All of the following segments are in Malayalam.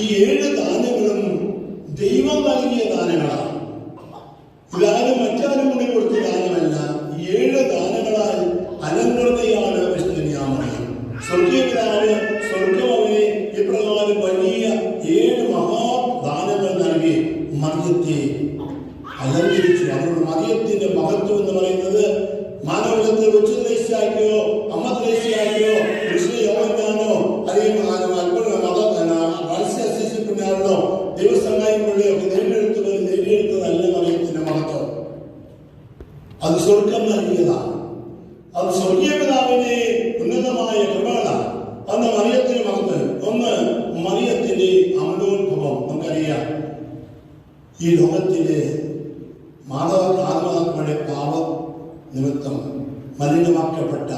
ഈ ഏഴ് ദാനങ്ങളും ദൈവം നൽകിയ ദാനങ്ങളാണ്. മറ്റാരും കൂടി കൊടുത്ത ദാനമല്ല. ഏഴ് ദാനങ്ങളാൽ അലങ്കൃതയാണ് വിഷ്ണുനിയാമറിയം സ്വർഗീയപിതാവ് സ്വർഗം ഇപ്രകാരം വലിയ ഏഴ് മഹാദാനങ്ങൾ നൽകി മറിയത്തെ അലങ്കരിച്ചു. അവരുടെ മറിയത്തിന്റെ മഹത്വം എന്ന് പറയുന്നത് മാനവകുലത്തെ വെച്ച് ദേശിയാക്കിയോ അമ്മ ദേശിയാക്കിയോ അത് സ്വർഗം നൽകിയതാണ് അത് സ്വർഗീയ പിതാവിന്റെ ഉന്നതമായ കൃപകളാണ് അന്ന് മറിയത്തിന് മകത്ത് ഒന്ന് മറിയത്തിന്റെ അമലോത്ഭവം നമുക്കറിയാം. ഈ ലോകത്തിലെ മാതാ മാതാപിതാക്കളുടെ പാപം നിമിത്തം മലിനമാക്കപ്പെട്ട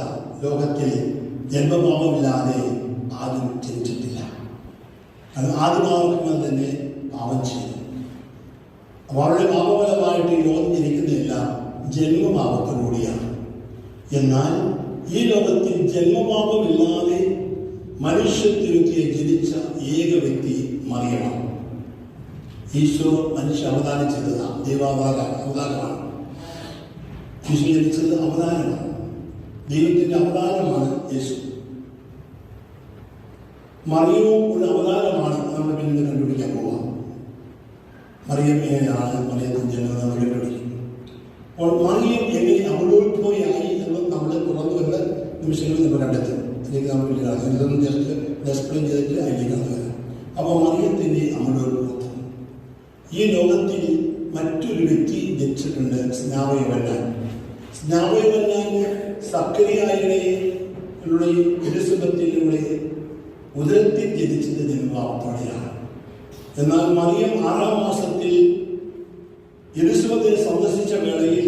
ലോകത്തിൽ ജന്മപാപമില്ലാതെ ആദ്യം ജനിച്ചിട്ടില്ല. അത് ആദ്യമാർക്കുമ്പോൾ തന്നെ പാപം ചെയ്തു. വളരെ പാപഫലമായിട്ട് ഈ ലോകം ജനിക്കുന്നതെല്ലാം ജന്മപാപത്തിലൂടെയാണ് എന്നാൽ ഈ ലോകത്തിൽ ജന്മപാപമില്ലാതെ മനുഷ്യത്തിരുത്തിയെ ജനിച്ച ഏക വ്യക്തി മറിയമാണ്. ഈശോ മനുഷ്യ അവതാരം ചെയ്തതാണ് ദൈവാവതാര അവതാരമാണ്. ഈശോ ജനിച്ചത് അവതാരമാണ്. ദൈവത്തിന്റെ അവതാരമാണ് യേശു. മറിയവും ഒരു അവതാരമാണ് നമ്മൾ പിന്നീട് കണ്ടുപിടിക്കാൻ പോവാം മറിയം എങ്ങനെയാണ് മറിയത്തിന് ജന്മം നമ്മൾ മറിയം എങ്ങനെ അവലോത്ഭവയായി എന്ന് നമ്മൾ തുറന്നു വരുന്ന നിമിഷങ്ങളിൽ നമ്മൾ കണ്ടെത്തും. അതിലേക്ക് നമ്മൾ ഇതൊന്നും ജസ്റ്റ് എക്സ്പ്ലെയിൻ ചെയ്തിട്ട് അതിലേക്ക് വരാം. അപ്പോൾ മറിയത്തിന്റെ അമലോത്ഭവത്വം ഈ ലോകത്തിൽ മറ്റൊരു വ്യക്തി ജനിച്ചിട്ടുണ്ട് സ്നാവയവന്നാൻ സ്നാവയവന്നാൻ സക്രിയായുടെ എലിസബത്തിലൂടെ ഉദരത്തിൽ ജനിച്ചത് ജന്മാവത്തോടെയാണ് എന്നാൽ മറിയം ആറാം മാസത്തിൽ എലിസബത്തിനെ സന്ദർശിച്ച വേളയിൽ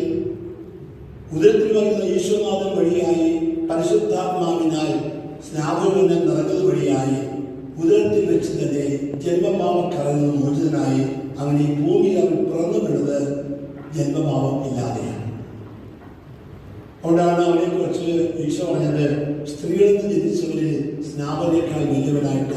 ഉദരത്തിൽ വരുന്ന ഈശ്വരനാഥൻ വഴിയായി പരിശുദ്ധാത്മാവിനാൽ സ്നാപകനെ നിറഞ്ഞത് വഴിയായി ഉദരത്തിൽ വെച്ച് തന്നെ ജന്മഭാവക്കറിൽ നിന്ന് മോചിതനായി അവൻ ഈ ഭൂമിയിൽ അവൻ പിറന്നു വിടുന്നത് ജന്മഭാവം ഇല്ലാതെയാണ്. അതുകൊണ്ടാണ് അവനെ കുറിച്ച് ഈശോ പറഞ്ഞത് സ്ത്രീകളിൽ നിന്ന് ജനിച്ചവരെ സ്നാപനേക്കാൾ വലിയവനായിട്ട്